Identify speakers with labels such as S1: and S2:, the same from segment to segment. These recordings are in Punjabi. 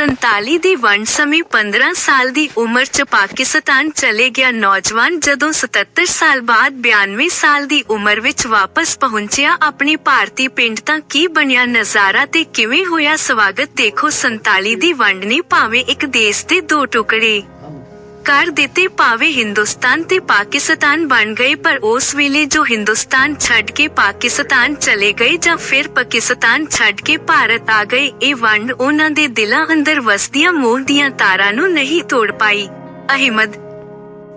S1: 47 ਦੀ ਵੰਡ ਸਮੇਂ 15 ਸਾਲ ਦੀ ਉਮਰ 'ਚ ਪਾਕਿਸਤਾਨ ਚਲੇ ਗਿਆ ਨੌਜਵਾਨ ਜਦੋਂ 77 ਸਾਲ ਬਾਅਦ 92 ਸਾਲ ਦੀ ਉਮਰ ਵਿੱਚ ਵਾਪਸ ਪਹੁੰਚਿਆ ਆਪਣੇ ਭਾਰਤੀ ਪਿੰਡ ਤਾਂ ਕੀ ਬਣਿਆ ਨਜ਼ਾਰਾ ਤੇ ਕਿਵੇਂ ਹੋਇਆ ਸਵਾਗਤ ਦੇਖੋ 47 ਦੀ ਵੰਡ ਨੇ ਭਾਵੇਂ ਇੱਕ ਦੇਸ਼ ਦੇ ਦੋ ਟੁਕੜੇ। ਕਰ ਦਿੱਤੇ ਭਾਵੇਂ ਹਿੰਦੁਸਤਾਨ ਤੇ ਪਾਕਿਸਤਾਨ ਬਣ ਗਏ, ਪਰ ਉਸ ਵੇਲੇ ਜੋ ਹਿੰਦੁਸਤਾਨ ਛੱਡ ਕੇ ਪਾਕਿਸਤਾਨ ਚਲੇ ਗਏ ਜਾਂ ਫਿਰ ਪਾਕਿਸਤਾਨ ਛੱਡ ਕੇ ਭਾਰਤ ਆ ਗਏ, ਇਹ ਵੰਡ ਉਹਨਾਂ ਦੇ ਦਿਲਾਂ ਅੰਦਰ ਵਸਦੀਆਂ ਮੋਹ ਦੀਆਂ ਤਾਰਾਂ ਨੂੰ ਨਹੀਂ ਤੋੜ ਪਾਈ। ਅਹਿਮਦ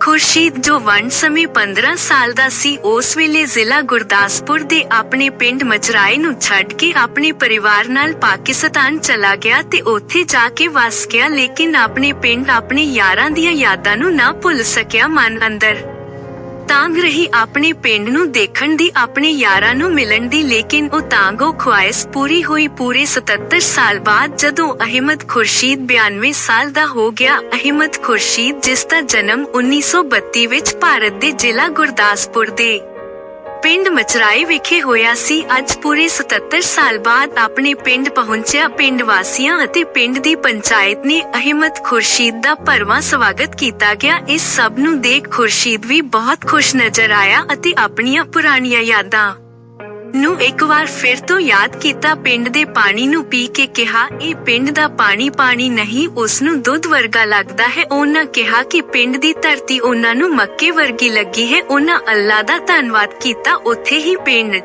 S1: ਖੁਰਸ਼ੀਦ ਜੋ ਵੰਡ ਸਮੇਂ 15 ਸਾਲ ਦਾ ਸੀ, ਉਸ ਵੇਲੇ ਜ਼ਿਲ੍ਹਾ ਗੁਰਦਾਸਪੁਰ ਦੇ ਆਪਣੇ ਪਿੰਡ ਮਚਰਾਏ ਨੂੰ ਛੱਡ ਕੇ ਆਪਣੇ ਪਰਿਵਾਰ ਨਾਲ ਪਾਕਿਸਤਾਨ ਚਲਾ ਗਿਆ ਤੇ ਉੱਥੇ ਜਾ ਕੇ ਵਸ ਗਿਆ, ਲੇਕਿਨ ਆਪਣੇ ਪਿੰਡ ਆਪਣੇ ਯਾਰਾਂ ਦੀਆਂ ਯਾਦਾਂ ਨੂੰ ਨਾ ਭੁੱਲ ਸਕਿਆ ਮਨ ਅੰਦਰ। ਤਾਂਗ ਰਹੀ ਆਪਣੇ ਪਿੰਡ ਨੂੰ ਦੇਖਣ ਦੀ, ਆਪਣੇ ਯਾਰਾਂ ਨੂੰ ਮਿਲਣ ਦੀ, ਲੇਕਿਨ ਉਹ ਤਾਂਗੋ ਖੁਆਇਸ਼ ਪੂਰੀ ਹੋਈ ਪੂਰੇ 77 ਸਾਲ ਬਾਅਦ ਜਦੋਂ ਅਹਿਮਦ ਖੁਰਸ਼ੀਦ 92 ਸਾਲ ਦਾ ਹੋ ਗਿਆ। ਅਹਿਮਦ ਖੁਰਸ਼ੀਦ ਜਿਸ ਦਾ ਜਨਮ 1932 ਵਿੱਚ ਭਾਰਤ ਦੇ ਜ਼ਿਲ੍ਹਾ ਗੁਰਦਾਸਪੁਰ ਦੇ ਪਿੰਡ ਮਚਰਾਈ ਵਿਖੇ ਹੋਇਆ ਸੀ। ਅੱਜ ਪੂਰੇ 77 ਸਾਲ ਬਾਅਦ ਆਪਣੇ ਪਿੰਡ ਪਹੁੰਚਿਆ। ਪਿੰਡ ਵਾਸੀਆਂ ਅਤੇ ਪਿੰਡ ਦੀ ਪੰਚਾਇਤ ਨੇ ਅਹਿਮਦ ਖੁਰਸ਼ੀਦ ਦਾ ਭਰਵਾਂ ਸਵਾਗਤ ਕੀਤਾ ਗਿਆ। ਇਸ ਸਭ ਨੂੰ ਦੇਖ ਖੁਰਸ਼ੀਦ ਵੀ ਬਹੁਤ ਖੁਸ਼ ਨਜ਼ਰ ਆਇਆ ਅਤੇ ਆਪਣੀਆਂ ਪੁਰਾਣੀਆਂ ਯਾਦਾਂ ਨੂੰ ਇੱਕ ਵਾਰ ਫਿਰ ਤੋਂ ਯਾਦ ਕੀਤਾ, ਪਿੰਡ ਦੇ ਪਾਣੀ ਨੂੰ ਪੀ ਕੇ ਕਿਹਾ, ਇਹ ਪਿੰਡ ਦਾ ਪਾਣੀ ਪਾਣੀ ਨਹੀਂ, ਉਸ ਨੂੰ ਦੁੱਧ ਵਰਗਾ ਲੱਗਦਾ ਹੈ। ਉਹਨਾਂ ਕਿਹਾ ਕਿ ਪਿੰਡ ਦੀ ਧਰਤੀ ਉਹਨਾਂ ਨੂੰ ਮੱਕੇ ਵਰਗੀ ਲੱਗੀ ਹੈ। ਉਹਨਾਂ ਅੱਲਾ ਦਾ ਧੰਨਵਾਦ ਕੀਤਾ, ਉੱਥੇ ਹੀ ਪਿੰਡ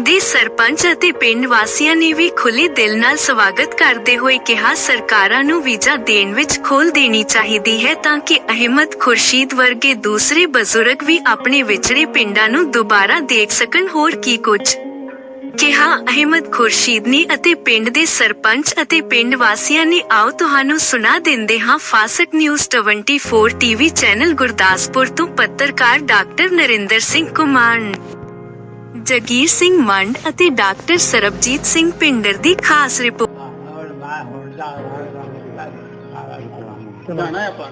S1: ਦੇ ਸਰਪੰਚ ਅਤੇ ਪਿੰਡ ਵਾਸੀਆਂ ਨੇ ਵੀ ਖੁੱਲੇ ਦਿਲ ਨਾਲ ਸਵਾਗਤ ਕਰਦੇ ਹੋਏ ਕਿਹਾ, ਸਰਕਾਰਾਂ ਨੂੰ ਵੀਜ਼ਾ ਦੇਣ ਵਿੱਚ ਖੋਲ ਦੇਣੀ ਚਾਹੀਦੀ ਹੈ ਤਾਂ ਕਿ ਅਹਿਮਦ ਖੁਰਸ਼ੀਦ ਵਰਗੇ ਦੂਸਰੇ ਬਜ਼ੁਰਗ ਵੀ ਆਪਣੇ ਵਿਛੜੇ ਪਿੰਡਾਂ ਨੂੰ ਦੁਬਾਰਾ ਦੇਖ ਸਕਣ। ਹੋਰ ਕੀ ਕੁਝ? ਕਿਹਾ, ਅਹਿਮਦ ਖੁਰਸ਼ੀਦ ਨੇ ਅਤੇ ਪਿੰਡ ਦੇ ਸਰਪੰਚ ਅਤੇ ਪਿੰਡ ਵਾਸੀਆਂ ਨੇ, ਆਓ ਤੁਹਾਨੂੰ ਸੁਣਾ ਦਿੰਦੇ ਹਾਂ fast news 24 TV channel Gurdaspur ਤੋਂ ਪੱਤਰਕਾਰ ਡਾਕਟਰ ਨਰਿੰਦਰ ਸਿੰਘ ਕੁਮਾਰ ਜਗੀਰ ਸਿੰਘ ਮੰਡ ਅਤੇ ਡਾਕਟਰ ਸਰਬਜੀਤ ਸਿੰਘ ਪਿੰਡਰ ਦੀ ਖਾਸ ਰਿਪੋਰਟ
S2: ਜਾਣਾ ਹੈ ਆਪਾਂ?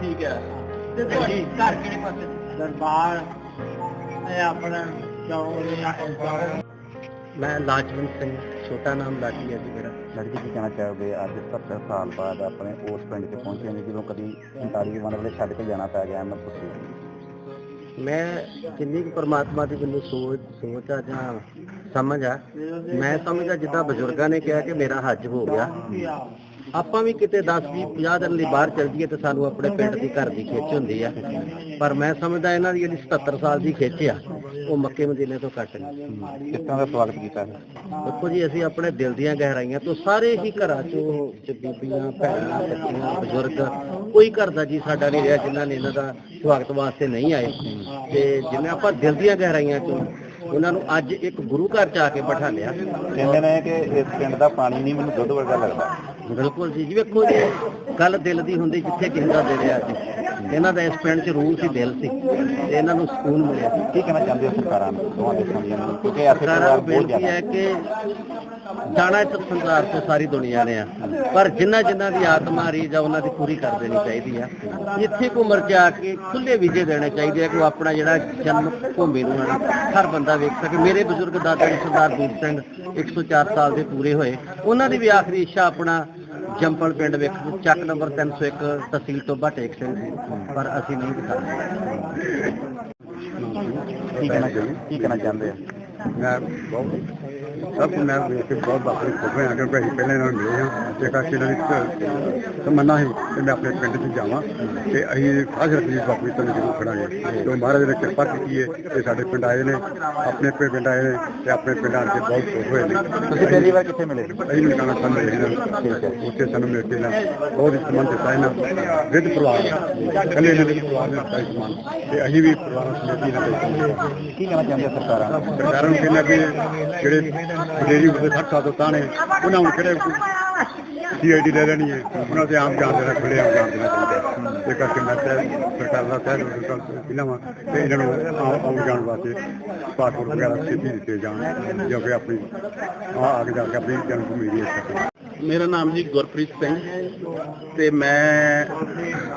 S2: ਠੀਕ ਹੈ। ਤੇ ਤੁਹਾਡੀ ਘਰ ਕਿਹੜੇ ਪਾਸੇ? ਦਰਬਾਰ। ਇਹ ਆਪਣਾ ਚੌਂਕ ਦੇ
S3: ਮੈਂ ਲਾਜਵੰਤ ਸਿੰਘ ਛੋਟਾ ਨਾਮ ਲਾਡੀ ਹੈ ਜੀ ਮੇਰਾ।
S4: ਲੜਕੀ ਕੀ ਕਹਿਣਾ ਚਾਹੋਗੇ ਅੱਜ 70 ਸਾਲ ਬਾਅਦ ਆਪਣੇ ਉਸ ਪਿੰਡ 'ਚ ਪਹੁੰਚੇ ਨੇ ਜਦੋਂ ਕਦੀ 39 ਵਨ ਵੇਲੇ ਛੱਡ ਕੇ ਜਾਣਾ ਪੈ ਗਿਆ ਮੈਂ ਪੁੱਛੀ
S3: ਮੈਂ ਜਿੰਨੀ ਕੁ ਪਰਮਾਤਮਾ ਦੀ ਮੈਨੂੰ ਸੋਚ ਸੋਚ ਆ ਜਾਂ ਸਮਝ ਆ, ਮੈਂ ਸਮਝਦਾ ਜਿੱਦਾਂ ਬਜ਼ੁਰਗਾਂ ਨੇ ਕਿਹਾ ਕਿ ਮੇਰਾ ਹੱਜ ਹੋ ਗਿਆ। ਆਪਾਂ ਵੀ ਕਿਤੇ 10 20 50 ਦਿਨ ਲਈ ਬਾਹਰ ਚੱਲ ਜਾਈਏ ਤੇ ਸਾਨੂੰ ਆਪਣੇ ਪਿੰਡ ਦੀ ਘਰ ਦੀ ਖਿੱਚ ਹੁੰਦੀ ਆ। ਪਰ ਮੈਂ ਸਮਝਦਾ ਇਹਨਾਂ ਦੀ ਜਿਹੜੀ 77 ਸਾਲ ਦੀ ਖਿੱਚ ਆ ਉਹ ਮੱਕੇ ਮਦੀਨੇ ਤੋਂ ਘੱਟ ਨਹੀਂ।
S4: ਕਿਸ ਤਰ੍ਹਾਂ ਦਾ ਸਵਾਗਤ ਕੀਤਾ
S3: ਦੇਖੋ ਜੀ ਅਸੀਂ ਆਪਣੇ ਦਿਲ ਦੀਆਂ ਗਹਿਰਾਈਆਂ ਤੋਂ ਸਾਰੇ ਹੀ ਘਰਾਂ ਚੋਂ ਬੀਬੀਆਂ ਭੈਣਾਂ ਬੱਚੀਆਂ ਬਜ਼ੁਰਗ ਕੋਈ ਘਰ ਦਾ ਜੀ ਸਾਡਾ ਨਹੀਂ ਰਿਹਾ ਜਿਨ੍ਹਾਂ ਨੇ ਇਹਨਾਂ ਦਾ ਸਵਾਗਤ ਵਾਸਤੇ ਨਹੀਂ ਆਏ। ਤੇ ਜਿਵੇਂ ਆਪਾਂ ਦਿਲ ਦੀਆਂ ਗਹਿਰਾਈਆਂ ਚੋਂ ਉਹਨਾਂ ਨੂੰ ਅੱਜ ਇੱਕ ਗੁਰੂ ਘਰ ਚ ਆ ਕੇ ਬਿਠਾ ਲਿਆ।
S4: ਕਹਿੰਦੇ ਨੇ ਕਿ ਇਸ ਪਿੰਡ ਦਾ ਪਾਣੀ ਨਹੀਂ ਮੈਨੂੰ ਦੁੱਧ ਵਰਗਾ ਲੱਗਦਾ।
S3: ਬਿਲਕੁਲ ਜੀ ਜੀ ਵੇਖੋ ਜੀ ਗੱਲ ਦਿਲ ਦੀ ਹੁੰਦੀ ਜਿੱਥੇ ਕਿਸੇ ਦਾ ਦਿਲ ਆ ਜੀ ਇਹਨਾਂ ਦਾ ਇਸ ਪਿੰਡ 'ਚ ਰੂਹ ਸੀ ਦਿਲ ਸੀ ਤੇ ਇਹਨਾਂ ਨੂੰ ਸਕੂਨ ਮਿਲਿਆ
S4: ਕੀ ਕਹਿਣਾ ਚਾਹੁੰਦੇ ਹੋ ਸਰਕਾਰਾਂ ਨੂੰ ਦੋਵਾਂ ਦੇਸ਼ਾਂ ਦੀਆਂ ਨੂੰ? ਕਿਉਂਕਿ ਐਸੇ
S3: ਸਰਕਾਰਾਂ
S4: ਪਰਿਵਾਰ
S3: ਨੂੰ
S4: ਬਹੁਤ
S3: ਬੇਨਤੀ
S4: ਜ਼ਿਆਦਾ
S3: ਹੈ ਕਿ ਜਾਣਾ ਇਸ ਸੰਸਾਰ ਤੋਂ ਸਾਰੀ ਦੁਨੀਆ ਨੇ ਆ। ਪਰ ਜਿਨ੍ਹਾਂ ਜਿਨ੍ਹਾਂ ਦੀ ਆਤਮਾ ਰੀ ਜਾਂ ਉਹਨਾਂ ਦੀ ਪੂਰੀ ਕਰ ਦੇਣੀ ਚਾਹੀਦੀ ਆ। ਇੱਥੇ ਕੋ ਮਰ ਜਾ ਕੇ ਖੁੱਲੇ ਵੀਜ਼ੇ ਦੇਣੇ ਚਾਹੀਦੇ ਆ ਕਿ ਉਹ ਆਪਣਾ ਜਿਹੜਾ ਜਨਮ ਭੂਮੀ ਨੂੰ ਨਾ, ਹਰ ਬੰਦਾ ਵੇਖ ਸਕੇ। ਮੇਰੇ ਬਜ਼ੁਰਗ ਦਾਦਾ ਜੀ ਸਰਦਾਰ ਵੀਰ ਸਿੰਘ 104 ਸਾਲ ਦੇ ਪੂਰੇ ਹੋਏ। ਉਹਨਾਂ ਦੀ ਵੀ ਆਖਰੀ ਇੱਛਾ ਆਪਣਾ ਜੰਪਲ ਪਿੰਡ ਵੇਖ ਚੱਕ ਨੰਬਰ 301 ਤਹਿਸੀਲ ਟੋਬਾ ਟੇਕ ਸਿੰਘ ਪਰ ਅਸੀਂ ਨਹੀਂ ਦਿਖਾ
S4: ਕੀ ਕਹਿਣਾ ਚਾਹੁੰਦੇ ਕੀ ਕਹਿਣਾ ਚਾਹੁੰਦੇ ਆ
S5: ਮੈਂ ਬਹੁਤ ਸਭ ਮੈਂ ਵੇਖ ਕੇ ਬਹੁਤ ਬਾਪਰੇ ਖੁਸ਼ ਹੋਇਆ ਕਿਉਂਕਿ ਅਸੀਂ ਪਹਿਲਾਂ ਇਹਨਾਂ ਨੂੰ ਮਿਲੇ ਹਾਂ ਤੇ ਕਾਸ਼ੀ ਨਾਲ ਇੱਕ ਤਮੰਨਾ ਸੀ ਕਿ ਮੈਂ ਆਪਣੇ ਪਿੰਡ 'ਚ ਜਾਵਾਂ ਤੇ ਅਸੀਂ ਖਾਸ ਰੱਖੀ ਬਾਪੂ ਤੋਂ ਜ਼ਰੂਰ ਖੜਾਂਗੇ ਤੇ ਮਹਾਰਾਜ ਨੇ ਕਿਰਪਾ ਕੀਤੀ ਹੈ ਤੇ ਸਾਡੇ ਪਿੰਡ ਆਏ ਨੇ ਆਪਣੇ ਪਿੰਡ ਆਏ ਨੇ ਤੇ ਆਪਣੇ ਪਿੰਡਾਂ ਦੇ ਬਹੁਤ ਖੁਸ਼ ਹੋਏ ਨੇ।
S4: ਤੁਸੀਂ ਪਹਿਲੀ ਵਾਰ ਕਿੱਥੇ ਮਿਲੇ?
S5: ਅਸੀਂ ਨਿਕਾਣਾ ਸਾਨੂੰ ਇਹਨਾਂ ਠੀਕ ਹੈ। ਉੱਥੇ ਸਾਨੂੰ ਮਿਲ ਕੇ ਨਾ ਬਹੁਤ ਹੀ ਸਮਾਨ ਦਿੱਤਾ ਇਹਨਾਂ ਵਿਦ ਪਰਿਵਾਰ ਕੱਲੇ ਇਹਨਾਂ ਦੇ ਪਰਿਵਾਰ ਨੇ ਦਿੱਤਾ ਸਮਾਨ। ਤੇ ਅਸੀਂ ਵੀ ਪਰਿਵਾਰਾਂ ਸਮੇਤ ਇਹਨਾਂ ਦੇ
S4: ਕੀ ਕਹਿਣਾ ਚਾਹੁੰਦੇ ਸਰਕਾਰਾਂ?
S5: ਸਰਕਾਰਾਂ ਨੂੰ ਕਹਿੰਦਾ ਵੀ ਜਿਹੜੇ ਵਡੇਰੀ ਹੁੰਦੇ ਸੱਠ ਸਾਲ ਤੋਂ ਤਾਂ ਉਹਨਾਂ ਨੂੰ ਕਿਹੜੇ ਸੀਆਈਡੀ ਲੈ ਲੈਣੀ ਹੈ? ਉਹਨਾਂ ਤੇ ਆਮ ਜਾਣ ਦੇਣਾ ਖੁੱਲੇ ਆਮ ਜਾਣ ਦੇਣਾ ਚਾਹੀਦਾ ਇਹ ਕਰਕੇ ਮੈਂ ਤਾਂ ਸਰਕਾਰ ਦਾ ਤਹਿ ਪਹਿਲਾਂ ਵਾ ਤੇ ਇਹਨਾਂ ਨੂੰ ਆਉਣ ਜਾਣ ਵਾਸਤੇ ਪਾਸਪੋਰਟ ਵਗੈਰਾ ਸਿੱਧੀ ਦਿੱਤੇ ਜਾਣ, ਜੋ ਕਿ ਆਪਣੀ ਆ ਅੱਗੇ ਜਾ ਕੇ ਆਪਣੀ ਜਨਮ ਭੂਮੀ ਦੀ
S3: ਮੇਰਾ ਨਾਮ ਜੀ ਗੁਰਪ੍ਰੀਤ ਸਿੰਘ ਤੇ ਮੈਂ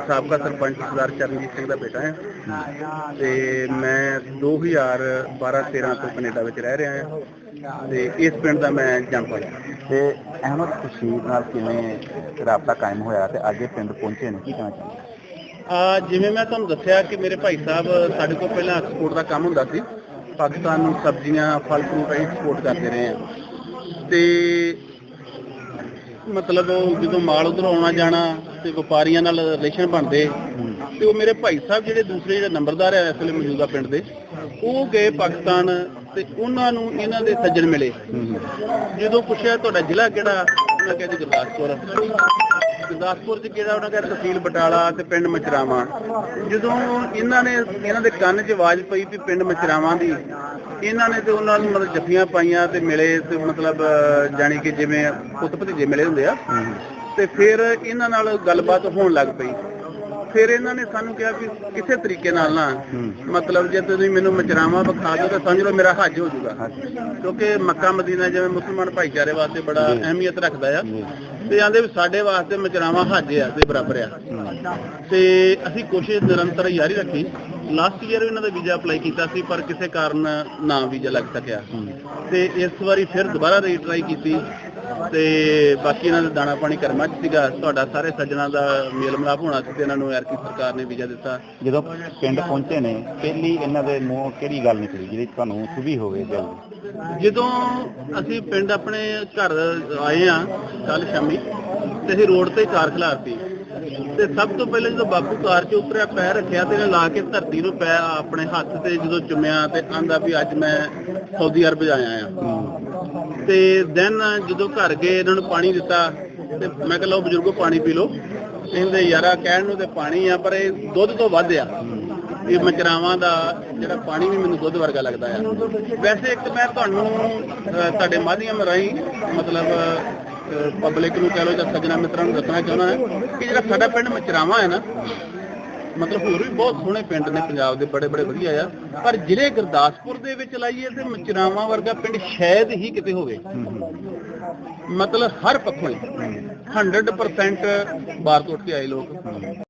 S3: ਸਾਬਕਾ ਸਰਪੰਚ ਸਰਦਾਰ ਚਰਨਜੀਤ ਸਿੰਘ ਦਾ ਬੇਟਾ ਹਾਂ। ਤੇ ਮੈਂ 2012 13 ਤੋਂ ਕੈਨੇਡਾ ਵਿੱਚ ਰਹਿ ਰਿਹਾ ਹਾਂ
S6: ਤੇ ਇਸ ਪਿੰਡ ਦਾ ਮੈਂ ਜਨਪਲ
S4: ਤੇ ਅਹਿਮਦ ਖੁਸ਼ੀਦ ਨਾਲ ਕਿਵੇਂ ਰਾਬਤਾ ਕਾਇਮ ਹੋਇਆ ਤੇ ਇਹ ਪਿੰਡ ਪਹੁੰਚੇ ਨੇ? ਕੀ ਕਹਿਣਾ ਚਾਹੁੰਦੇ
S6: ਆ ਜਿਵੇਂ ਮੈਂ ਤੁਹਾਨੂੰ ਦੱਸਿਆ ਕਿ ਮੇਰੇ ਭਾਈ ਸਾਹਿਬ ਸਾਡੇ ਕੋਲ ਪਹਿਲਾਂ ਐਕਸਪੋਰਟ ਦਾ ਕੰਮ ਹੁੰਦਾ ਸੀ। ਪਾਕਿਸਤਾਨ ਨੂੰ ਸਬਜ਼ੀਆਂ ਫਲ ਫਰੂਟ ਐਕਸਪੋਰਟ ਕਰਦੇ ਰਹੇ ਹਾਂ। ਤੇ ਮਤਲਬ ਉਹ ਜਦੋਂ ਮਾਲ ਉਧਰ ਆਉਣਾ ਜਾਣਾ ਤੇ ਵਪਾਰੀਆਂ ਨਾਲ ਰਿਲੇਸ਼ਨ ਬਣਦੇ ਤੇ ਉਹ ਮੇਰੇ ਭਾਈ ਸਾਹਿਬ ਜਿਹੜੇ ਦੂਸਰੇ ਜਿਹੜੇ ਨੰਬਰਦਾਰ ਆ ਇਸ ਵੇਲੇ ਮੌਜੂਦਾ ਪਿੰਡ ਦੇ ਉਹ ਗਏ ਪਾਕਿਸਤਾਨ ਤੇ ਉਹਨਾਂ ਨੂੰ ਇਹਨਾਂ ਦੇ ਸੱਜਣ ਮਿਲੇ। ਜਦੋਂ ਪੁੱਛਿਆ ਤੁਹਾਡਾ ਜ਼ਿਲ੍ਹਾ ਕਿਹੜਾ ਉਹਨਾਂ ਕਹਿੰਦੇ ਗੁਰਦਾਸਪੁਰ। ਗੁਰਦਾਸਪੁਰ ਚ ਕਿਹੜਾ ਉਹਨਾਂ ਕਹਿੰਦਾ ਤਹਿਸੀਲ ਬਟਾਲਾ ਤੇ ਪਿੰਡ ਮਚਰਾਵਾਂ ਜਦੋਂ ਇਹਨਾਂ ਨੇ ਇਹਨਾਂ ਦੇ ਕੰਨ 'ਚ ਆਵਾਜ਼ ਪਈ ਵੀ ਪਿੰਡ ਮਚਰਾਵਾਂ ਦੀ ਇਹਨਾਂ ਨੇ ਤੇ ਉਹਨਾਂ ਨੂੰ ਮਤਲਬ ਜੱਫੀਆਂ ਪਾਈਆਂ ਤੇ ਮਿਲੇ ਤੇ ਮਤਲਬ ਜਾਣੀ ਕਿ ਜਿਵੇਂ ਪੁੱਤ ਭਤੀਜੇ ਮਿਲੇ ਹੁੰਦੇ ਆ। ਤੇ ਫਿਰ ਇਹਨਾਂ ਨਾਲ ਗੱਲਬਾਤ ਹੋਣ ਲੱਗ ਪਈ। ਫਿਰ ਇਹਨਾਂ ਨੇ ਸਾਨੂੰ ਕਿਹਾ ਵੀ ਕਿਸੇ ਤਰੀਕੇ ਨਾਲ ਨਾ ਮਤਲਬ ਜੇ ਤੁਸੀਂ ਮੈਨੂੰ ਮਚਰਾਵਾਂ ਵਿਖਾ ਦਿਓ ਤਾਂ ਸਮਝ ਲਓ ਮੇਰਾ ਹੱਜ ਹੋ ਜਾਊਗਾ। ਕਿਉਂਕਿ ਮੱਕਾ ਮਦੀਨਾ ਜਿਵੇਂ ਮੁਸਲਮਾਨ ਭਾਈਚਾਰੇ ਵਾਸਤੇ ਬੜਾ ਅਹਿਮੀਅਤ ਰੱਖਦਾ ਆ। ਤੇ ਆਂਦੇ ਵੀ ਸਾਡੇ ਵਾਸਤੇ ਮਚਰਾਵਾਂ ਹੱਜ ਆ ਤੇ ਬਰਾਬਰ ਆ। ਤੇ ਅਸੀਂ ਕੋਸ਼ਿਸ਼ ਨਿਰੰਤਰ ਜਾਰੀ ਰੱਖੀ। ਲਾਸਟ ਈਅਰ ਇਹਨਾਂ ਦਾ ਵੀਜ਼ਾ ਅਪਲਾਈ ਕੀਤਾ ਸੀ ਪਰ ਕਿਸੇ ਕਾਰਨ ਨਾ ਵੀਜ਼ਾ ਲੱਗ ਸਕਿਆ। ਤੇ ਇਸ ਵਾਰੀ ਫਿਰ ਦੁਬਾਰਾ ਰੀਟਰਾਈ ਕੀਤੀ ਤੇ ਬਾਕੀ ਇਹਨਾਂ ਦਾ ਦਾਣਾ ਪਾਣੀ ਕਰਮਾਂ ਚ ਸੀਗਾ। ਤੁਹਾਡਾ ਸਾਰੇ ਸੱਜਣਾ ਦਾ ਮੇਲ ਮਿਲਾਪ ਹੋਣਾ ਸੀ ਤੇ ਇਹਨਾਂ ਨੂੰ ਐਰਕੀ ਸਰਕਾਰ ਨੇ ਵੀਜ਼ਾ ਦਿੱਤਾ।
S4: ਜਦੋਂ ਪਿੰਡ ਪਹੁੰਚੇ ਨੇ ਪਹਿਲੀ ਇਹਨਾਂ ਦੇ ਮੂੰਹੋਂ ਕਿਹੜੀ ਗੱਲ ਨਿਕਲੀ ਜਿਹੜੀ ਤੁਹਾਨੂੰ ਸੁਭੀ ਹੋਵੇ ਦਿਲ
S6: ਜਦੋਂ ਅਸੀਂ ਪਿੰਡ ਆਪਣੇ ਘਰ ਆਏ ਆ ਕੱਲ ਸ਼ਾਮੀ ਤੇ ਅਸੀਂ ਰੋਡ ਤੇ ਕਾਰ ਖਲਾਰਤੀ ਤੇ ਸਭ ਤੋਂ ਪਹਿਲੇ ਜਦੋਂ ਬਾਪੂ ਕਾਰ 'ਚ ਉਤਰਿਆ ਪੈਰ ਰੱਖਿਆ ਤੇ ਲਾ ਕੇ ਧਰਤੀ ਨੂੰ ਪੈ ਆਪਣੇ ਹੱਥ ਤੇ ਜਦੋਂ ਚੁੰਮਿਆ ਤੇ ਆਂਦਾ ਵੀ ਅੱਜ ਮੈਂ ਸਾਊਦੀ ਅਰਬ ਆਇਆ। ਆ ਤੇ ਦੈਨ ਜਦੋਂ ਘਰ ਗਏ ਇਹਨਾਂ ਨੂੰ ਪਾਣੀ ਦਿੱਤਾ ਤੇ ਮੈਂ ਕਿਹਾ ਲਓ ਬਜ਼ੁਰਗੋ ਪਾਣੀ ਪੀ ਲਓ। ਕਹਿੰਦੇ ਯਾਰਾ ਕਹਿਣ ਨੂੰ ਤੇ ਪਾਣੀ ਆ ਪਰ ਇਹ ਦੁੱਧ ਤੋਂ ਵੱਧ ਆ। ਇਹ ਮਚਰਾਵਾਂ ਦਾ ਜਿਹੜਾ ਪਾਣੀ ਵੀ ਮੈਨੂੰ ਦੁੱਧ ਵਰਗਾ ਲੱਗਦਾ ਆ। ਵੈਸੇ ਇੱਕ ਮੈਂ ਤੁਹਾਨੂੰ ਅਹ, ਤੁਹਾਡੇ ਮਾਧਿਅਮ ਰਾਹੀਂ ਮਤਲਬ ਪਬਲਿਕ ਨੂੰ ਕਹਿ ਲਓ ਜਾਂ ਸੱਜਣਾ ਮਿੱਤਰਾਂ ਨੂੰ ਦੱਸਣਾ ਚਾਹੁੰਦਾ ਹਾਂ ਕਿ ਜਿਹੜਾ ਸਾਡਾ ਪਿੰਡ ਮਚਰਾਵਾਂ ਹੈ ਨਾ, ਮਤਲਬ ਹੋਰ ਵੀ ਬਹੁਤ ਸੋਹਣੇ ਪਿੰਡ ਨੇ ਪੰਜਾਬ ਦੇ, ਬੜੇ ਬੜੇ ਵਧੀਆ ਆ। ਪਰ ਜ਼ਿਲ੍ਹੇ ਗੁਰਦਾਸਪੁਰ ਦੇ ਵਿੱਚ ਲਾਈਏ ਤੇ ਮਚਰਾਵਾਂ ਵਰਗਾ ਪਿੰਡ ਸ਼ਾਇਦ ਹੀ ਕਿਤੇ ਹੋਵੇ। ਮਤਲਬ ਹਰ ਪੱਖੋਂ ਹੀ। 100% ਬਾਹਰ ਤੋਂ ਉੱਠ ਕੇ ਆਏ ਲੋਕ।